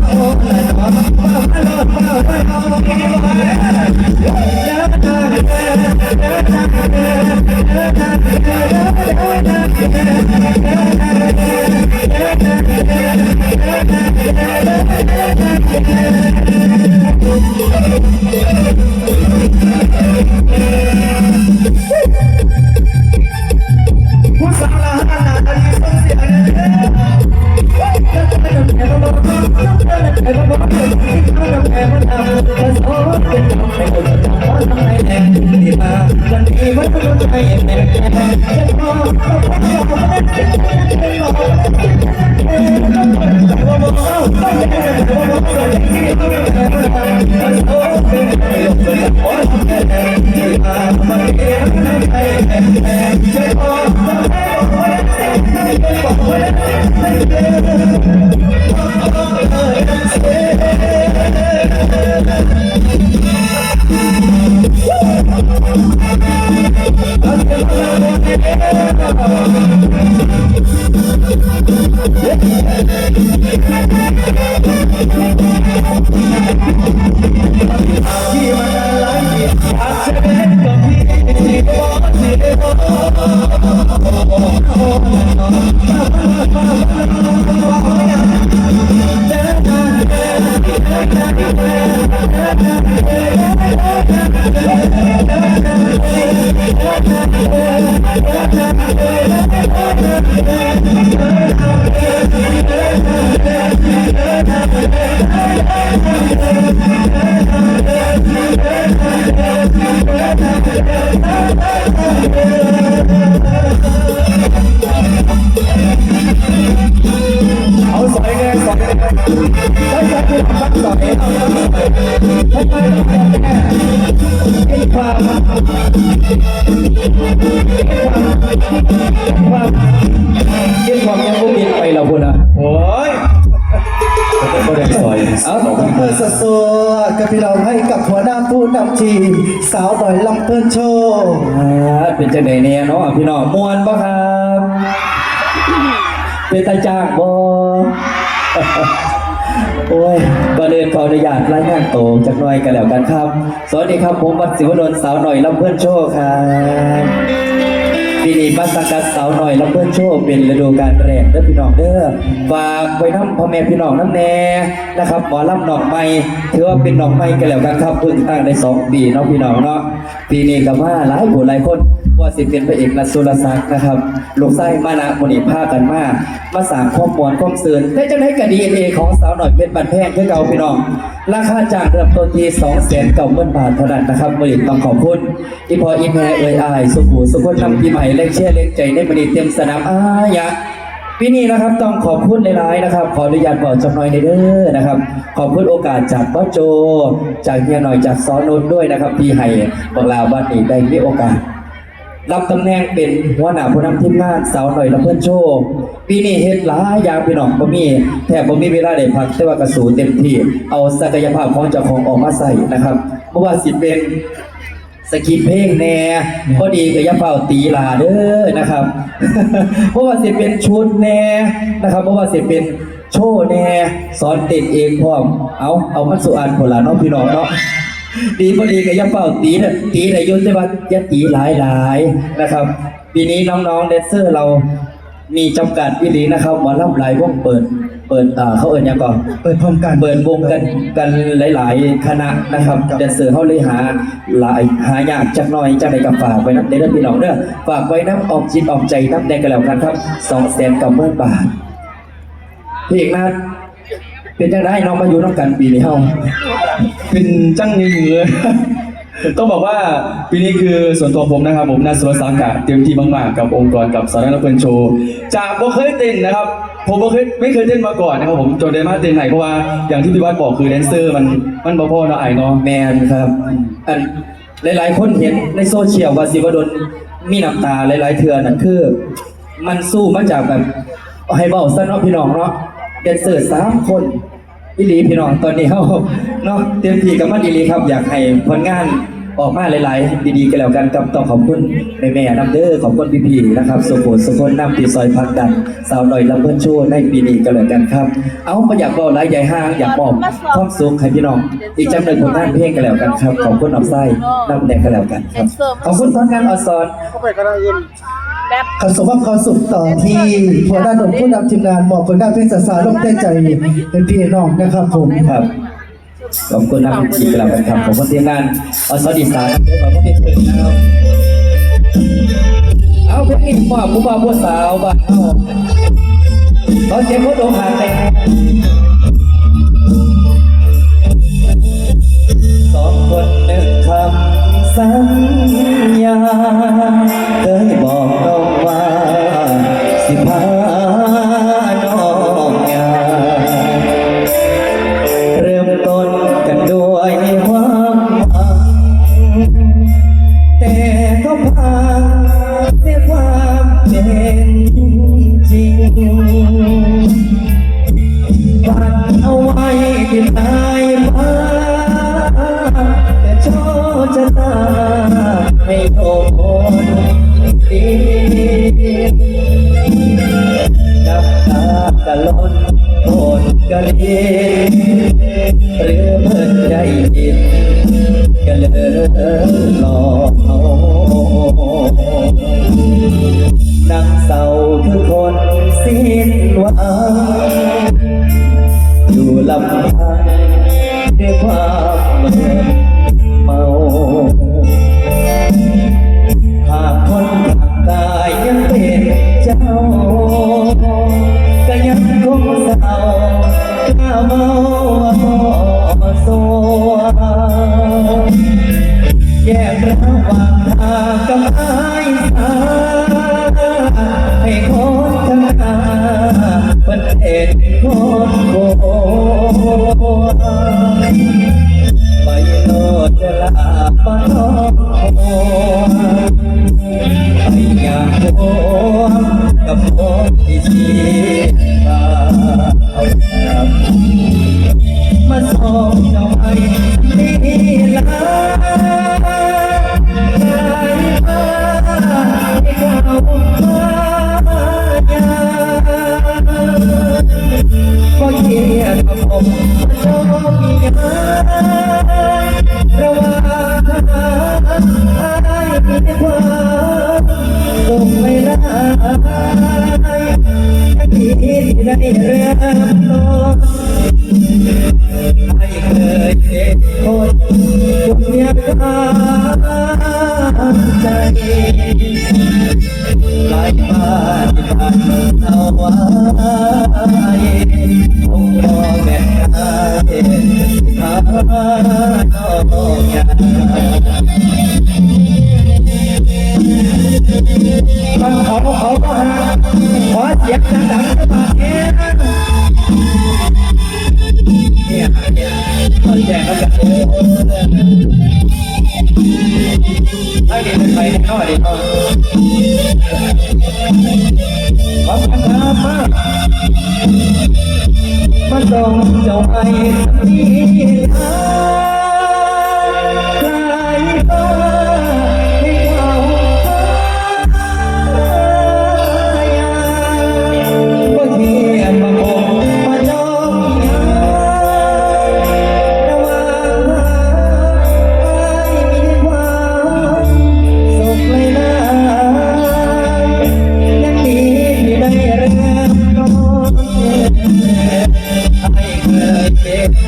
ผู้ ที่มั น อ กินความความกินความยังบุกินไปแล้วคุณอะโอ้ยก็ได้สอยเอาเพื่อสสดกับพี่เราให้กับหัวหน้าผู้นำทีมสาวหน่อยลำเพิ่นโชว์เป็นจังไดเนี่ยเนาะพี่น้องมวนปะครับ เป็นตาจ้างบ่ โอ้ยก่อนอื่นขออนุญาตรายงานตัวจากหน่อยกันแล้วกันครับ สวัสดีครับผมวัดศิวดลสาวหน่อยลำเพื่อนโชว์ครับปีนี้มาสังกัดสาวหน่อยลำเพื่อนโชว์เป็นฤดูกาลแรกเด้อพี่น้องเด้อฝากไว้น้ำพ่อแม่พี่น้องน้ำแน่นะครับหมอลำหนองไม้ถือว่าเป็นหนองไม้กันแล้วกันครับเพิ่งตั้งได้สองปีเนาะพี่น้องเนาะปีนี้ก็มาหลายผู้หลายคน ว่าสิเป็นพระเอกนัสุรศักดิ์นะครับ ลูกไส้มานะมณีภาคกันมามาสามข้อมวลข้อมเสือนได้จังให้กับดีเอ็นเอของสาวหน่อยเป็นบันแพงคือเก่าพี่น้อง ราคาจากเริ่มต้นที่2องแสนเก้าหมื่นบาทเท่านั้นนะครับมณีต้องขอบคุณอีพออีแม่เอ่ยอายสุขูสุขนนำปีใหม่เล็กเชื่อเล็กใจในมณีเต็มสนามอายะปีนี้นะครับต้องขอบคุณหลายๆนะครับ ขออนุญาตบอกจำหน่อยในเด้อนะครับ ขอบคุณโอกาสจากป้าโจ จากเฮียหน่อยจากซอนนด้วยนะครับที่ให้บอกลาวันนี้ได้มีโอกาส รับตำแหน่งเป็นหัวหน้าผู้นำทีมงานสาวหน่อยลำเพื่อนโชว์ปีนี้เฮ็ดหลายอย่างพี่น้องบ่มีแทบบ่มีเวลาได้พักแต่ว่ากระสูเต็มที่เอาศักยภาพของเจ้าของออกมาใส่นะครับเพราะว่าสิเป็นสกิปเพลงแน่พอดีกับยาเป่าตีลาเด้อนะครับ เพราะว่าสิเป็นชุดแน่นะครับเพราะว่าสิเป็นโชว์แน่สอนต้นเองพร้อมเอาเอามันสุอันผลละเนาะพี่น้องเนาะ ดีพอดีกับยาเป่าตีเนี่ยตีในยุทธวัฒน์ยะตีหลายหลายๆนะครับปีนี้น้องๆแดนเซอร์เรามีจำกัดวิลีนะครับหมอลำหลายวงเปิด เปิดอ่าเขาเอ่ยยังก่อนเปิดพร้อมกันเปิดวงกันกันหลาย ๆ คณะนะครับแดนเซอร์เขาเลยหาหลายหายากจักหน่อยจักใดกับฝากไว้น้ำเด้อพี่น้องเด้อฝากไว้น้ำออมจิตออมใจน้ำแดงกันแล้วกันครับสองแสนกับเมื่บาทพี่เอกนัทเป็นจังได้น้องมาอยู่น้องกันปีนี้เฮา เป็นจังหนึ่งเลยต้องบอกว่าปีนี้คือส่วนตัวผมนะครับ ผมนาสุรศักดิ์อะเตรียมที่มากๆกับองค์กรกับสารนักเปินโชว์ จากบ่เคยเต้นนะครับ ผมบ่เคยไม่เคยเต้นมาก่อนนะครับผมจนได้มาเต้นไหนเพราะว่าอย่างที่พี่วัดบอกคือแดนเซอร์มันมันบ่พอเนาะไอ้เนาะแมนครับอันหลาย ๆ คนเห็นในโซเชียลว่าสิวดลมีน้ำตาหลาย ๆ เทือนั่นคือ มันสู้มาจากแบบเอาให้เบาซะเนาะพี่น้องเนาะแดนเซอร์สามคน อีลีพี่น้องตอนนี้เขาเนาะเต็มที่กับมันอีลีครับอยากให้ผลงานออกมาหลาย ๆ ดีๆกันแล้วกันกับต้องขอบคุณแม่ๆน้ำเด้อขอบคุณพี่ๆนะครับสุโขสุคนน้ำตีซอยพักดันสาวหน่อยลำเพิ่นโชว์ในปีนี้กันแล้วกันครับ เอาประอยากบอกหลายใหญ่ห้างอยากมอบความสุขให้พี่น้อง อีกจำหนึ่งผลงานเพลงกันแล้วกันครับขอบคุณอับไส้น้ำแดงกันแล้วกันครับขอบคุณพนักงานอสอนแบบ ขอส่งมอบความสุขต่อที่หัวหน้าหนุ่มผู้นำทีมงานมอบผลงานเพลงสาสารลมเต้นใจเป็นพี่น้องนะครับผมครับขอบคุณน้ำจีกันแล้วกันครับขอบคุณทีมงานอสอดีสานเด้อขอบคุณที่เชิญนะครับเอาเพลงนี้มอบผู้บ่าวผู้สาวบ้านเฮาขอเสียงคนโดหาแต่สองคนหนึ่งคำสัญญา ฝันเอาไว้ที่ปลายฟ้าแต่โชคชะตาให้โดนดีน้ำตากะล้นโอนกะเลินหรือเพิ่นใจผิดกะเลยหลอกเอานางเศร้าคือคนสิ้นหวัง ลำพังด้วยความเมินเมาหากคนข้างกายยังเป็นเจ้า ก็ยังคงเศร้าก้าเมาว่าสัวแยกระหว่างทางกับไอ้สาให้คนข้งหน้าเป็นเอ็นคน ไปโลดจะลาปะน้องไปยากโวกับโนที่ชีมาเอาครับมาสองเจ้าไปนี่ลา ก็เขียนกับผมชอบมีงานระว่างอายมีความสุขไม่ได้ที่ได้เริ่มต้นไม่เคยเจ็บคนจุดเนียามใจหลายบ้านผ่านเอาไว้าเห็นหาน้องยาบาเขาเขาก็หาขอเสียงดังๆก็มาเองเนี่ยเนี่ยเขาแจกกันแบบโอ้โหไอ้เป็นใครเนี่ยเขาอะไรเขาขอบคุณครับ มาดองเจ้าไปที่ทาง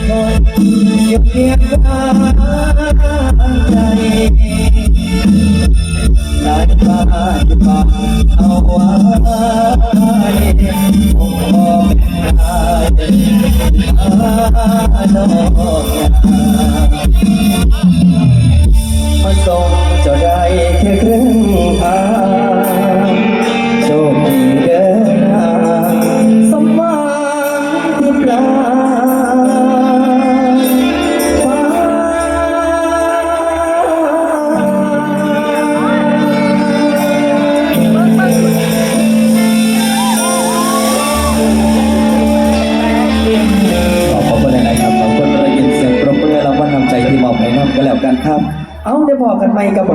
คนอยู่เพียงข้างใจหลายบ้านที่ฝากเอาไว้คงพอไม่ได้หาน้องยามาส่ง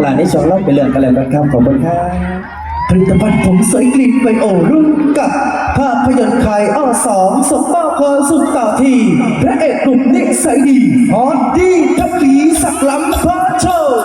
านในช่องเล่าไปเรื่องกันแล้วกันครับขอบคุณครับผลิตภัณฑ์ผมสวยกลิ่นไบโอรุ่นกับภาพยนตร์ไทยอ้อสองสมมาพรสุดต่อที พระเอกหนุ่มนิสัยดีฮอตดีทับผีสักล้ำพระโชว์